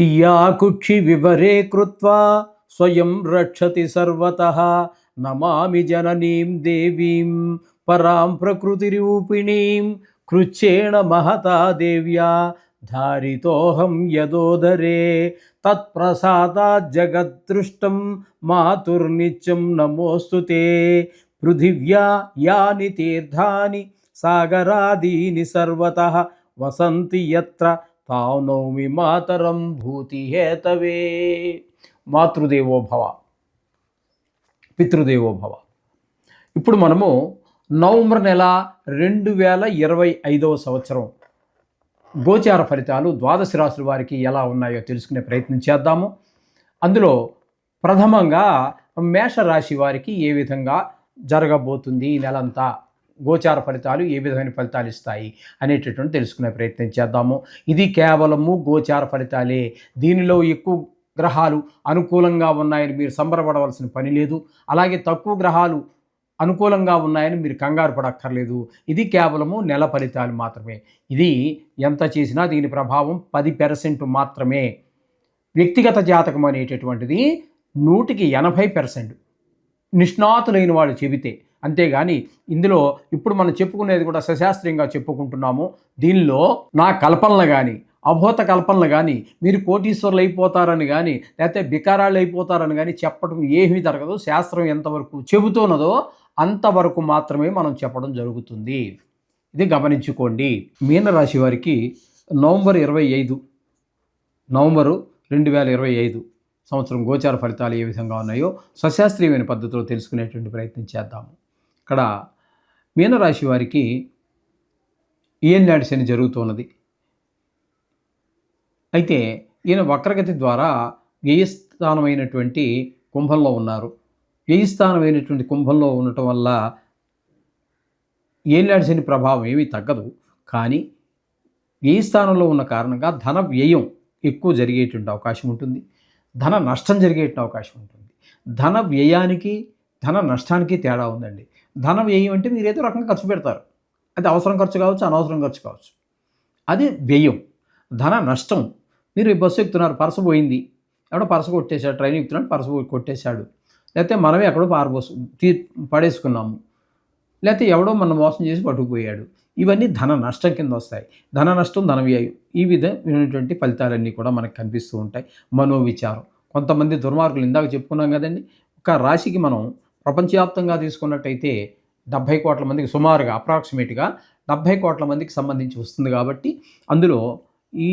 या कुक्षिविवरे कृत्वा स्वयं रक्षति सर्वतः। नमामि जननीं देवीं, परां प्रकृतिरूपिणीं कृच्छेण महता देव्या, धारितोऽहं यदोदरे। तत्प्रसादाज्जगद्दृष्टं मातुर्नित्यं नमोऽस्तु ते। पृथिव्या यानि तीर्थानि, सागरादीनि सर्वतः। वसन्ति यत्र వసంతి తావు నౌమి మాతరం భూతి హేతవే మాతృదేవో భవ. పితృదేవో భవ. ఇప్పుడు మనము నవంబర్ నెల రెండు వేల ఇరవై ఐదవ సంవత్సరం గోచార ఫలితాలు ద్వాదశ రాశుల వారికి ఎలా ఉన్నాయో తెలుసుకునే ప్రయత్నం చేద్దాము. అందులో ప్రథమంగా మేషరాశి వారికి ఏ విధంగా జరగబోతుంది ఈ నెలంతా? గోచార ఫలితాలు ఏ విధమైన ఫలితాలు ఇస్తాయి అనేటటువంటి తెలుసుకునే ప్రయత్నం చేద్దాము. ఇది కేవలము గోచార ఫలితాలే. దీనిలో ఎక్కువ గ్రహాలు అనుకూలంగా ఉన్నాయని మీరు సంబరపడవలసిన పని లేదు. అలాగే తక్కువ గ్రహాలు అనుకూలంగా ఉన్నాయని మీరు కంగారు పడక్కర్లేదు. ఇది కేవలము నెల ఫలితాలు మాత్రమే. ఇది ఎంత చేసినా దీని ప్రభావం పది పెర్సెంట్ మాత్రమే. వ్యక్తిగత జాతకం అనేటటువంటిది నూటికి ఎనభై పెర్సెంట్. నిష్ణాతులైన వాళ్ళు చెబితే అంతేగాని ఇందులో ఇప్పుడు మనం చెప్పుకునేది కూడా సశాస్త్రీయంగా చెప్పుకుంటున్నాము. దీనిలో నా కల్పనలు కానీ అభూత కల్పనలు కానీ మీరు కోటీశ్వరులు అయిపోతారని కానీ లేకపోతే బికారాలు అయిపోతారని కానీ చెప్పడం ఏమీ జరగదు. శాస్త్రం ఎంతవరకు చెబుతున్నదో అంతవరకు మాత్రమే మనం చెప్పడం జరుగుతుంది. ఇది గమనించుకోండి. మీనరాశి వారికి నవంబర్ ఇరవై ఐదు నవంబరు రెండు వేల ఇరవై ఐదు సంవత్సరం గోచార ఫలితాలు ఏ విధంగా ఉన్నాయో సశాస్త్రీయమైన పద్ధతిలో తెలుసుకునేటువంటి ప్రయత్నం చేద్దాము. ఇక్కడ మీనరాశి వారికి ఈఎన్ఆడి శని జరుగుతున్నది. అయితే ఈయన వక్రగతి ద్వారా వ్యయస్థానమైనటువంటి కుంభంలో ఉన్నారు. వ్యయస్థానమైనటువంటి కుంభంలో ఉండటం వల్ల ఏలినాడు శని ప్రభావం ఏమీ తగ్గదు. కానీ వ్యయ స్థానంలో ఉన్న కారణంగా ధన వ్యయం ఎక్కువ జరిగేటువంటి అవకాశం ఉంటుంది. ధన నష్టం జరిగేటువంటి అవకాశం ఉంటుంది. ధన వ్యయానికి ధన నష్టానికి తేడా ఉందండి. ధన వ్యయం అంటే మీరు ఏదో రకంగా ఖర్చు పెడతారు. అది అవసరం ఖర్చు కావచ్చు అనవసరం ఖర్చు కావచ్చు. అది వ్యయం. ధన నష్టం. మీరు ఈ బస్సు ఎక్కుతున్నారు పరస పోయింది. ఎవడో పరస కొట్టేశాడు ట్రైన్ ఎక్కుతున్నాడు పరస కొట్టేశాడు. లేకపోతే మనమే ఎక్కడో పారబోసు తీ పడేసుకున్నాము. లేకపోతే ఎవడో మనం మోసం చేసి పట్టుకుపోయాడు. ఇవన్నీ ధన నష్టం కింద వస్తాయి. ధన నష్టం ధన వ్యయం. ఈ విధమైనటువంటి ఫలితాలన్నీ కూడా మనకు కనిపిస్తూ ఉంటాయి. మనోవిచారం. కొంతమంది దుర్మార్గులు ఇందాక చెప్పుకున్నాం కదండి. ఒక రాశికి మనం ప్రపంచవ్యాప్తంగా తీసుకున్నట్టయితే డెబ్భై కోట్ల మందికి సుమారుగా అప్రాక్సిమేట్గా డెబ్భై కోట్ల మందికి సంబంధించి వస్తుంది కాబట్టి అందులో ఈ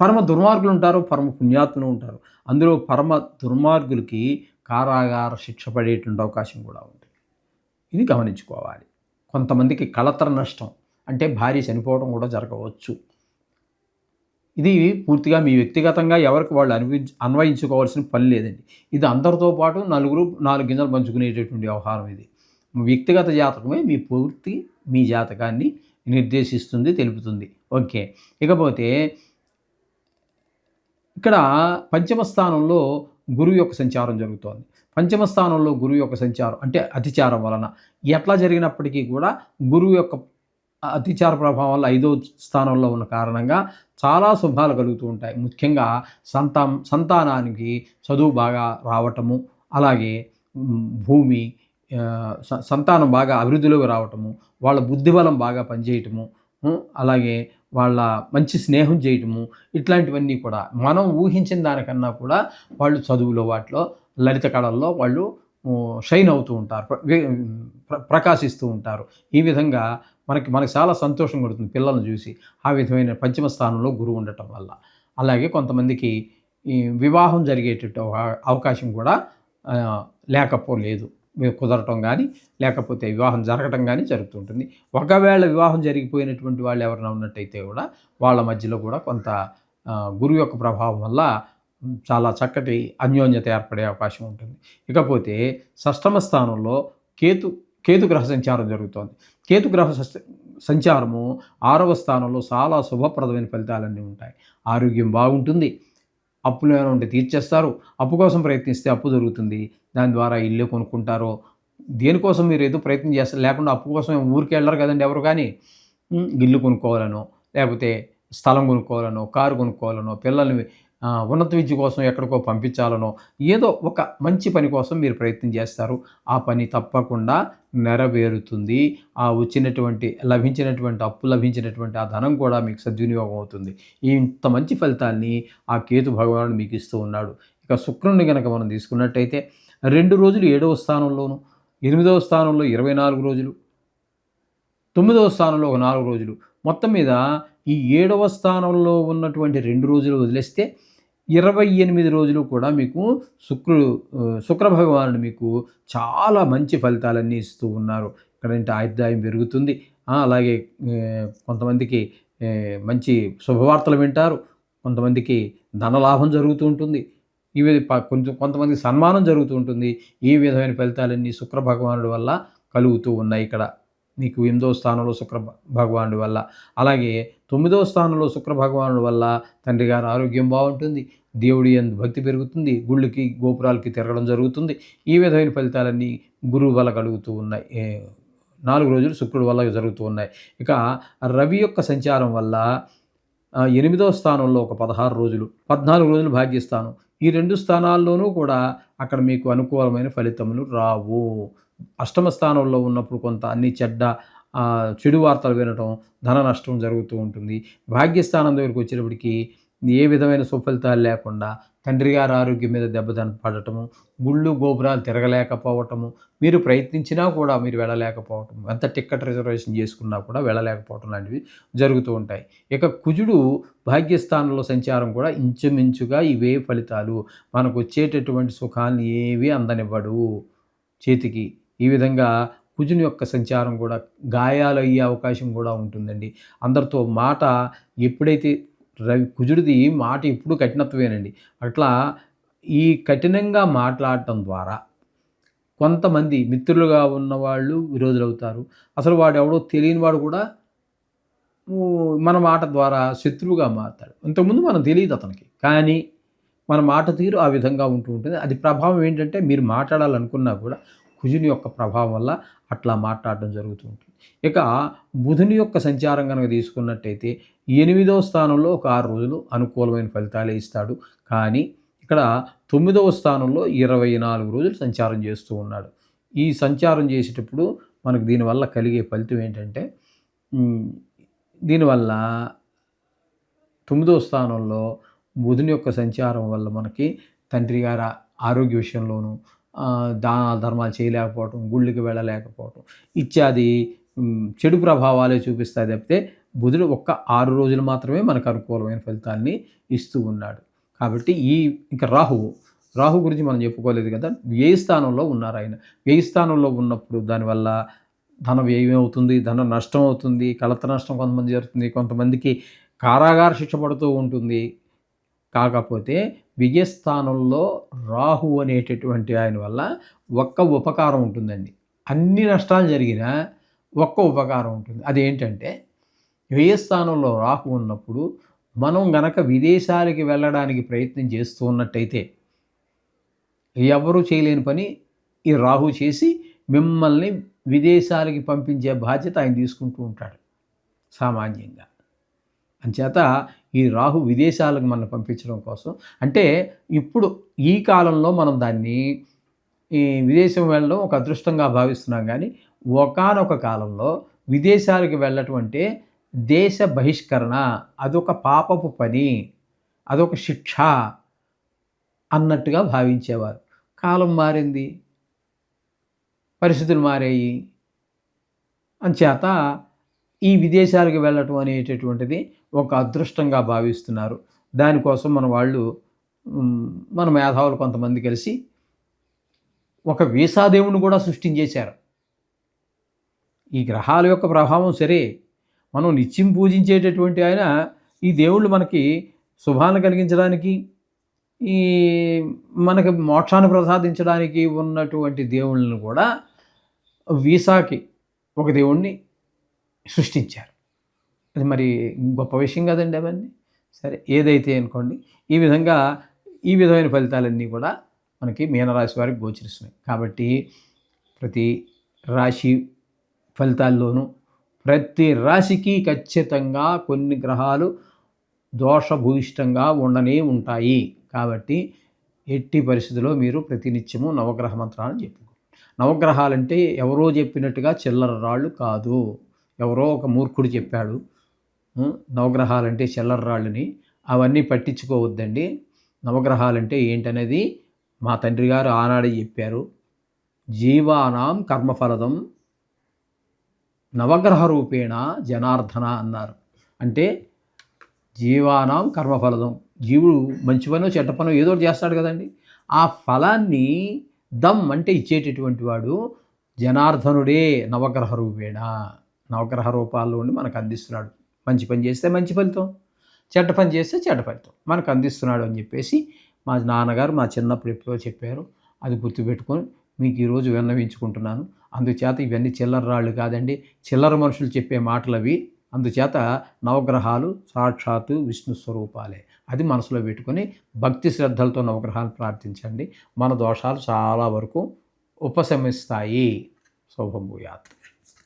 పరమ దుర్మార్గులు ఉంటారు పరమ పుణ్యాత్ములు ఉంటారు. అందులో పరమ దుర్మార్గులకి కారాగార శిక్ష పడేటువంటి అవకాశం కూడా ఉంది. ఇది గమనించుకోవాలి. కొంతమందికి కలతర నష్టం అంటే భార్య చనిపోవడం కూడా జరగవచ్చు. ఇది పూర్తిగా మీ వ్యక్తిగతంగా ఎవరికి వాళ్ళు అన్వి అన్వయించుకోవాల్సిన పని లేదండి. ఇది అందరితో పాటు నలుగురు నాలుగు గింజలు పంచుకునేటటువంటి వ్యవహారం ఇది. వ్యక్తిగత జాతకమే మీ పూర్తి మీ జాతకాన్ని నిర్దేశిస్తుంది తెలుపుతుంది. ఓకే. ఇకపోతే ఇక్కడ పంచమ స్థానంలో గురువు యొక్క సంచారం జరుగుతోంది. పంచమ స్థానంలో గురువు యొక్క సంచారం అంటే అతిచారం వలన ఎట్లా జరిగినప్పటికీ కూడా గురువు యొక్క అతిచార ప్రభావం వల్ల ఐదో స్థానంలో ఉన్న కారణంగా చాలా శుభాలు కలుగుతూ ఉంటాయి. ముఖ్యంగా సంతా సంతానానికి చదువు బాగా రావటము అలాగే భూమి సంతానం బాగా అభివృద్ధిలోకి రావటము వాళ్ళ బుద్ధిబలం బాగా పనిచేయటము అలాగే వాళ్ళ మంచి స్నేహం చేయటము ఇట్లాంటివన్నీ కూడా మనం ఊహించిన దానికన్నా కూడా వాళ్ళు చదువులో వాటిలో లలిత కళల్లో వాళ్ళు షైన్ అవుతూ ఉంటారు ప్రకాశిస్తూ ఉంటారు. ఈ విధంగా మనకి మనకి చాలా సంతోషం కలుగుతుంది పిల్లల్ని చూసి ఆ విధమైన పంచమ స్థానంలో గురువు ఉండటం వల్ల. అలాగే కొంతమందికి ఈ వివాహం జరిగేటట్టు అవకాశం కూడా లేకపోలేదు కుదరటం కానీ లేకపోతే వివాహం జరగటం కానీ జరుగుతుంటుంది. ఒకవేళ వివాహం జరిగిపోయినటువంటి వాళ్ళు ఎవరైనా ఉన్నట్టయితే కూడా వాళ్ళ మధ్యలో కూడా కొంత గురువు యొక్క ప్రభావం వల్ల చాలా చక్కటి అన్యోన్యత ఏర్పడే అవకాశం ఉంటుంది. ఇకపోతే షష్టమ స్థానంలో కేతు కేతు గ్రహ సంచారం జరుగుతోంది. కేతుగ్రహ సంచారము ఆరవ స్థానంలో చాలా శుభప్రదమైన ఫలితాలన్నీ ఉంటాయి. ఆరోగ్యం బాగుంటుంది. అప్పులు ఏమైనా ఉంటే తీర్చేస్తారు. అప్పు కోసం ప్రయత్నిస్తే అప్పు జరుగుతుంది దాని ద్వారా ఇల్లు కొనుక్కుంటారో దేనికోసం మీరు ఏదో ప్రయత్నం చేస్తారు లేకుండా అప్పు కోసం ఊరికి వెళ్ళరు కదండి ఎవరు కానీ ఇల్లు కొనుక్కోవాలనో లేకపోతే స్థలం కొనుక్కోవాలనో కారు కొనుక్కోవాలనో పిల్లల్ని ఉన్నత విద్య కోసం ఎక్కడికో పంపించాలనో ఏదో ఒక మంచి పని కోసం మీరు ప్రయత్నం చేస్తారు. ఆ పని తప్పకుండా నెరవేరుతుంది. ఆ వచ్చినటువంటి లభించినటువంటి అప్పు లభించినటువంటి ఆ ధనం కూడా మీకు సద్వినియోగం అవుతుంది. ఇంత మంచి ఫలితాన్ని ఆ కేతు భగవానుడు మీకు ఇస్తూ ఉన్నాడు. ఇక శుక్రుని కనుక మనం తీసుకున్నట్టయితే రెండు రోజులు ఏడవ స్థానంలోను ఎనిమిదవ స్థానంలో ఇరవై నాలుగు రోజులు తొమ్మిదవ స్థానంలో ఒక నాలుగు రోజులు. మొత్తం మీద ఈ ఏడవ స్థానంలో ఉన్నటువంటి రెండు రోజులు వదిలేస్తే ఇరవై ఎనిమిది రోజులు కూడా మీకు శుక్రుడు శుక్ర భగవానుడు మీకు చాలా మంచి ఫలితాలన్నీ ఇస్తూ ఉన్నారు. ఇక్కడంటే ఆయుర్దాయం పెరుగుతుంది. అలాగే కొంతమందికి మంచి శుభవార్తలు వింటారు. కొంతమందికి ధనలాభం జరుగుతూ ఉంటుంది. ఈ కొంచెం కొంతమందికి సన్మానం జరుగుతూ ఉంటుంది. ఈ విధమైన ఫలితాలన్నీ శుక్ర భగవానుడి వల్ల కలుగుతూ ఉన్నాయి ఇక్కడ. మీకు ఎనిమిదవ స్థానంలో శుక్ర భగవానుడి వల్ల. అలాగే తొమ్మిదవ స్థానంలో శుక్ర భగవానుడి వల్ల తండ్రి గారి ఆరోగ్యం బాగుంటుంది. దేవుడి ఎందు భక్తి పెరుగుతుంది. గుళ్ళకి గోపురాలకి తిరగడం జరుగుతుంది. ఈ విధమైన ఫలితాలన్నీ గురువు వల్ల కలుగుతూ ఉన్నాయి. నాలుగు రోజులు శుక్రుడు వల్ల జరుగుతూ ఉన్నాయి. ఇక రవి యొక్క సంచారం వల్ల ఎనిమిదో ఎనిమిదవ స్థానంలో ఒక పదహారు రోజులు పద్నాలుగు రోజులు భాగ్యస్థానం. ఈ రెండు స్థానాల్లోనూ కూడా అక్కడ మీకు అనుకూలమైన ఫలితములు రావు. అష్టమ స్థానంలో ఉన్నప్పుడు కొంత అన్ని చెడ్డ చెడు వార్తలు వినటం ధన నష్టం జరుగుతూ ఉంటుంది. భాగ్యస్థానం దగ్గరికి వచ్చేటప్పటికి ఏ విధమైన సుఫలితాలు లేకుండా తండ్రి గారి ఆరోగ్యం మీద దెబ్బతన పడటము గుళ్ళు గోపురాలు తిరగలేకపోవటము మీరు ప్రయత్నించినా కూడా మీరు వెళ్ళలేకపోవటం ఎంత టిక్కెట్ రిజర్వేషన్ చేసుకున్నా కూడా వెళ్ళలేకపోవటం లాంటివి జరుగుతూ ఉంటాయి. ఇక కుజుడు భాగ్యస్థానంలో సంచారం కూడా ఇంచుమించుగా ఇవే ఫలితాలు. మనకు వచ్చేటటువంటి సుఖాన్ని ఏవి అందనివ్వడు. చేతికి ఈ విధంగా కుజుని యొక్క సంచారం కూడా గాయాలు అయ్యే అవకాశం కూడా ఉంటుందండి. అందరితో మాట ఎప్పుడైతే రవి కుజుడిది మాట ఎప్పుడు కఠినత్వమేనండి. అట్లా ఈ కఠినంగా మాట్లాడటం ద్వారా కొంతమంది మిత్రులుగా ఉన్నవాళ్ళు విరోధులవుతారు. అసలు వాడు ఎవడో తెలియని వాడు కూడా మన మాట ద్వారా శత్రువుగా మారుతాడు. ఇంతకుముందు మనం తెలియదు అతనికి. కానీ మన మాట తీరు ఆ విధంగా ఉంటూ ఉంటుంది. అది ప్రభావం ఏంటంటే మీరు మాట్లాడాలనుకున్నా కూడా కుజుని యొక్క ప్రభావం వల్ల అట్లా మాట్లాడడం జరుగుతూ ఉంటుంది. ఇక బుధుని యొక్క సంచారం కనుక తీసుకున్నట్టయితే ఎనిమిదవ స్థానంలో ఒక ఆరు రోజులు అనుకూలమైన ఫలితాలే ఇస్తాడు. కానీ ఇక్కడ తొమ్మిదవ స్థానంలో ఇరవై నాలుగు రోజులు సంచారం చేస్తూ ఉన్నాడు. ఈ సంచారం చేసేటప్పుడు మనకు దీనివల్ల కలిగే ఫలితం ఏంటంటే దీనివల్ల తొమ్మిదవ స్థానంలో బుధుని యొక్క సంచారం వల్ల మనకి తండ్రి గారి ఆరోగ్య విషయంలోనూ దాన ధర్మాలు చేయలేకపోవటం గుళ్ళకి వెళ్ళలేకపోవటం ఇత్యాది చెడు ప్రభావాలే చూపిస్తాయి తప్పితే బుధుడు ఒక్క ఆరు రోజులు మాత్రమే మనకు అనుకూలమైన ఫలితాన్ని ఇస్తూ ఉన్నాడు. కాబట్టి ఈ ఇంకా రాహువు రాహు గురించి మనం చెప్పుకోలేదు కదా వ్యయ స్థానంలో ఉన్నారు ఆయన. వ్యయ స్థానంలో ఉన్నప్పుడు దానివల్ల ధన వ్యయం అవుతుంది ధన నష్టం అవుతుంది కలత నష్టం కొంతమంది జరుగుతుంది కొంతమందికి కారాగార శిక్ష పడుతూ ఉంటుంది. కాకపోతే విజయస్థానంలో రాహు అనేటటువంటి ఆయన వల్ల ఒక్క ఉపకారం ఉంటుందండి. అన్ని నష్టాలు జరిగినా ఒక్క ఉపకారం ఉంటుంది. అదేంటంటే వ్యయస్థానంలో రాహు ఉన్నప్పుడు మనం గనక విదేశాలకి వెళ్ళడానికి ప్రయత్నం చేస్తూ ఉన్నట్టయితే ఎవరు చేయలేని పని ఈ రాహు చేసి మిమ్మల్ని విదేశాలకి పంపించే బాధ్యత ఆయన తీసుకుంటూ ఉంటాడు సామాన్యంగా. అంచేత ఈ రాహు విదేశాలకు మనం పంపించడం కోసం. అంటే ఇప్పుడు ఈ కాలంలో మనం దాన్ని ఈ విదేశం వెళ్ళడం ఒక అదృష్టంగా భావిస్తున్నాం కానీ ఒకానొక కాలంలో విదేశాలకు వెళ్ళటం అంటే దేశ బహిష్కరణ అదొక పాపపు పని అదొక శిక్ష అన్నట్టుగా భావించేవారు. కాలం మారింది పరిస్థితులు మారాయి. అంచేత ఈ విదేశాలకు వెళ్ళటం అనేటటువంటిది ఒక అదృష్టంగా భావిస్తున్నారు. దానికోసం మన వాళ్ళు మన మేధావులు కొంతమంది కలిసి ఒక వీసాదేవుని కూడా సృష్టించేశారు. ఈ గ్రహాల యొక్క ప్రభావం సరే మనం నిత్యం పూజించేటటువంటి ఆయన ఈ దేవుళ్ళు మనకి శుభాన్ని కలిగించడానికి ఈ మనకి మోక్షాన్ని ప్రసాదించడానికి ఉన్నటువంటి దేవుళ్ళను కూడా వీసాకి ఒక దేవుణ్ణి సృష్టించారు. అది మరి గొప్ప విషయం కదండి అవన్నీ. సరే ఏదైతే అనుకోండి ఈ విధంగా ఈ విధమైన ఫలితాలన్నీ కూడా మనకి మీనరాశి వారికి గోచరిస్తున్నాయి. కాబట్టి ప్రతి రాశి ఫలితాల్లోనూ ప్రతి రాశికి ఖచ్చితంగా కొన్ని గ్రహాలు దోషభూయిష్టంగా ఉండనే ఉంటాయి. కాబట్టి ఎట్టి పరిస్థితిలో మీరు ప్రతినిత్యము నవగ్రహ మంత్రాలను చెప్పుకోండి. నవగ్రహాలంటే ఎవరో చెప్పినట్టుగా చిల్లర రాళ్ళు కాదు. ఎవరో ఒక మూర్ఖుడు చెప్పాడు నవగ్రహాలంటే చిల్లర రాళ్ళని అవన్నీ పట్టించుకోవద్దండి. నవగ్రహాలంటే ఏంటనేది మా తండ్రి గారు ఆనాడే చెప్పారు. జీవానాం కర్మఫలదం నవగ్రహ రూపేణ జనార్దన అన్నారు. అంటే జీవానాం కర్మఫలదం. జీవుడు మంచి పనో చెడ్డ పనో ఏదో చేస్తాడు కదండి. ఆ ఫలాన్ని దమ్ అంటే ఇచ్చేటటువంటి వాడు జనార్దనుడే నవగ్రహ రూపేణ నవగ్రహ రూపాల్లో ఉండి మనకు అందిస్తున్నాడు. మంచి పని చేస్తే మంచి ఫలితం. చెడ్డ పని చేస్తే చెడ్డ ఫలితం. మనకు అందిస్తున్నాడు అని చెప్పేసి మా నాన్నగారు మా చిన్నప్పుడు ఎప్పుడో చెప్పారు. అది గుర్తుపెట్టుకొని మీకు ఈరోజు విన్నవించుకుంటున్నాను. అందుచేత ఇవన్నీ చిల్లర రాళ్ళు కాదండి చిల్లర మనుషులు చెప్పే మాటలు అవి అందుచేత నవగ్రహాలు సాక్షాత్తు విష్ణు స్వరూపాలే. అది మనసులో పెట్టుకొని భక్తి శ్రద్ధలతో నవగ్రహాలు ప్రార్థించండి. మన దోషాలు చాలా వరకు ఉపశమిస్తాయి. శుభంభూయాత్